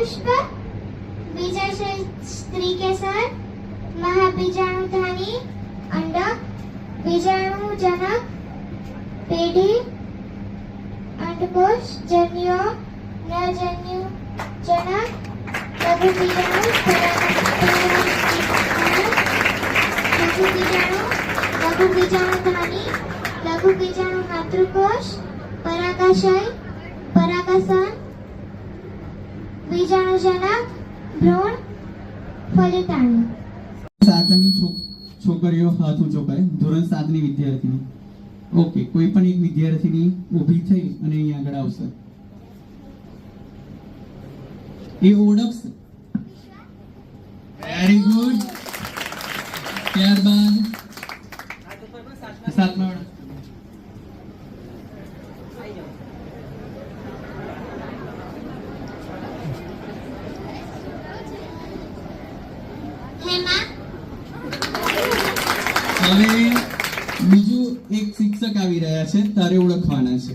પુષ્પ, બીજા સ્ત્રી કેસર મહાબીજાણુધાની અંડક બીજાણુજનક પેઢી અંડકોશ જન્યો નજન્યુ જનક લઘુ બીજાણુ લઘુ બીજાણુ લઘુ બીજાણુધાની લઘુ બીજાણુ માતૃકોષ, પરાગાશય, પરાગાસન સાતની છોકરીઓ હાથ ઊંચો ધોરણ સાતની વિદ્યાર્થીની. ઓકે, કોઈ પણ એક વિદ્યાર્થીની ઊભી થઈ અને અહીં આગળ આવશે. એ ઓળખશે. વેરી ગુડ ત્યારબાદ સાતમા હવે બીજું એક શિક્ષક આવી રહ્યા છે તારે ઓળખવાના છે.